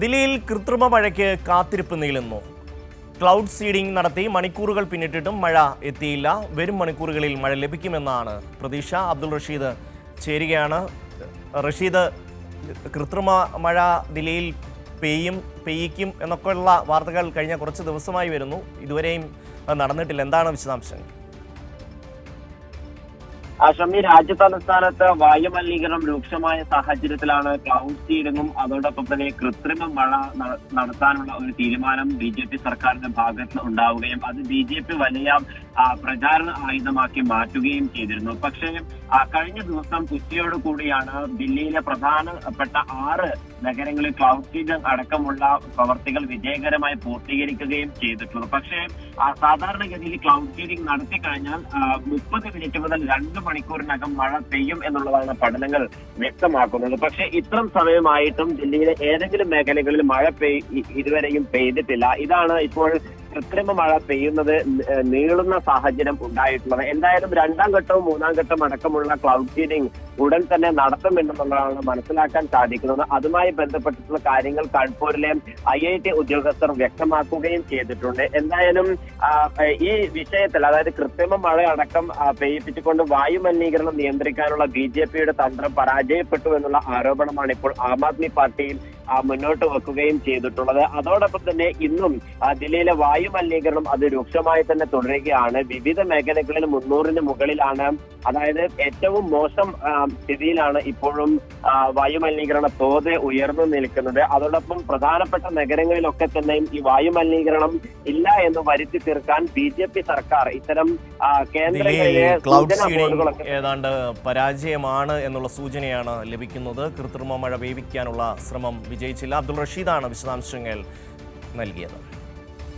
ദില്ലിയിൽ കൃത്രിമ മഴയ്ക്ക് കാത്തിരിപ്പ് നീളുന്നു. ക്ലൗഡ് സീഡിംഗ് നടത്തി മണിക്കൂറുകൾ പിന്നിട്ടിട്ടും മഴ എത്തിയില്ല. വരും മണിക്കൂറുകളിൽ മഴ ലഭിക്കുമെന്നാണ് പ്രതീക്ഷ. അബ്ദുൾ റഷീദ് ചേരുകയാണ്. റഷീദ് കൃത്രിമ മഴ ദില്ലിയിൽ പെയ്യും പെയ്യിക്കും എന്നൊക്കെയുള്ള വാർത്തകൾ കഴിഞ്ഞ കുറച്ച് ദിവസമായി വരുന്നു. ഇതുവരെയും നടന്നിട്ടില്ല. എന്താണ് വിശദാംശങ്ങൾ? ആ, രാജ്യ തലസ്ഥാനത്ത് വായുമലിനീകരണം രൂക്ഷമായ സാഹചര്യത്തിലാണ് ക്ലൗഡ് സീഡിങ്ങും അതോടൊപ്പം തന്നെ കൃത്രിമ മഴ നടത്താനുള്ള ഒരു തീരുമാനം ബി ജെ പി സർക്കാരിന്റെ ഭാഗത്ത് ഉണ്ടാവുകയും അത് ബി ജെ പി വലിയ പ്രചാരണ ആയുധമാക്കി മാറ്റുകയും ചെയ്തിരുന്നു. പക്ഷേ കഴിഞ്ഞ ദിവസം ഉച്ചയോടുകൂടിയാണ് ദില്ലിയിലെ പ്രധാനപ്പെട്ട ആറ് നഗരങ്ങളിൽ ക്ലൗഡ് സീഡിംഗ് അടക്കമുള്ള പ്രവർത്തികൾ വിജയകരമായി പൂർത്തീകരിക്കുകയും ചെയ്തിട്ടുള്ളത് പക്ഷേ സാധാരണഗതിയിൽ ക്ലൗഡ് സീഡിംഗ് നടത്തി കഴിഞ്ഞാൽ മുപ്പത് മിനിറ്റ് മുതൽ രണ്ട് മണിക്കൂറിനകം മഴ പെയ്യും എന്നുള്ളതാണ് പഠനങ്ങൾ വ്യക്തമാക്കുന്നത്. പക്ഷേ ഇത്രയും സമയമായിട്ടും ജില്ലയിലെ ഏതെങ്കിലും മേഖലകളിൽ മഴ പെയ് ഇതുവരെയും പെയ്തിട്ടില്ല. ഇതാണ് ഇപ്പോൾ കൃത്രിമ മഴ പെയ്യുന്നത് നീളുന്ന സാഹചര്യം ഉണ്ടായിട്ടുള്ളത്. എന്തായാലും രണ്ടാം ഘട്ടവും മൂന്നാം ഘട്ടം അടക്കമുള്ള ക്ലൗഡ് സീഡിംഗ് ഉടൻ തന്നെ നടത്തുമെന്നുള്ളതാണ് മനസ്സിലാക്കാൻ സാധിക്കുന്നത്. അതുമായി ബന്ധപ്പെട്ടിട്ടുള്ള കാര്യങ്ങൾ കാൺപൂരിലെ ഐ ഐ ടി ഉദ്യോഗസ്ഥർ വ്യക്തമാക്കുകയും ചെയ്തിട്ടുണ്ട്. എന്തായാലും ഈ വിഷയത്തിൽ അതായത് കൃത്രിമ മഴ അടക്കം പെയ്യിപ്പിച്ചുകൊണ്ട് വായുമലിനീകരണം നിയന്ത്രിക്കാനുള്ള ബി ജെ പിയുടെ തന്ത്രം പരാജയപ്പെട്ടു എന്നുള്ള ആരോപണമാണ് ഇപ്പോൾ ആം ആദ്മി പാർട്ടി ആ, മുന്നോട്ട് വെക്കുകയും ചെയ്തിട്ടുള്ളത്. അതോടൊപ്പം തന്നെ ഇന്നും ജില്ലയിലെ വായു മലിനീകരണം അത് രൂക്ഷമായി തന്നെ തുടരുകയാണ്. വിവിധ മേഖലകളിൽ മുന്നൂറിന് മുകളിലാണ്. അതായത് ഏറ്റവും മോശം സ്ഥിതിയിലാണ് ഇപ്പോഴും വായു മലിനീകരണ തോത് ഉയർന്നു നിൽക്കുന്നത്. അതോടൊപ്പം പ്രധാനപ്പെട്ട നഗരങ്ങളിലൊക്കെ തന്നെയും ഈ വായു മലിനീകരണം ഇല്ല എന്ന് വരുത്തി തീർക്കാൻ ബി ജെ പി സർക്കാർ ഇത്തരം കേന്ദ്രങ്ങളിലെ ഏതാണ്ട് പരാജയമാണ് എന്നുള്ള സൂചനയാണ് ലഭിക്കുന്നത്. കൃത്രിമ മഴ വേവിക്കാനുള്ള ശ്രമം വിജയിച്ചില്ല. അബ്ദുൾ റഷീദാണ് വിശദാംശങ്ങൾ നൽകിയത്.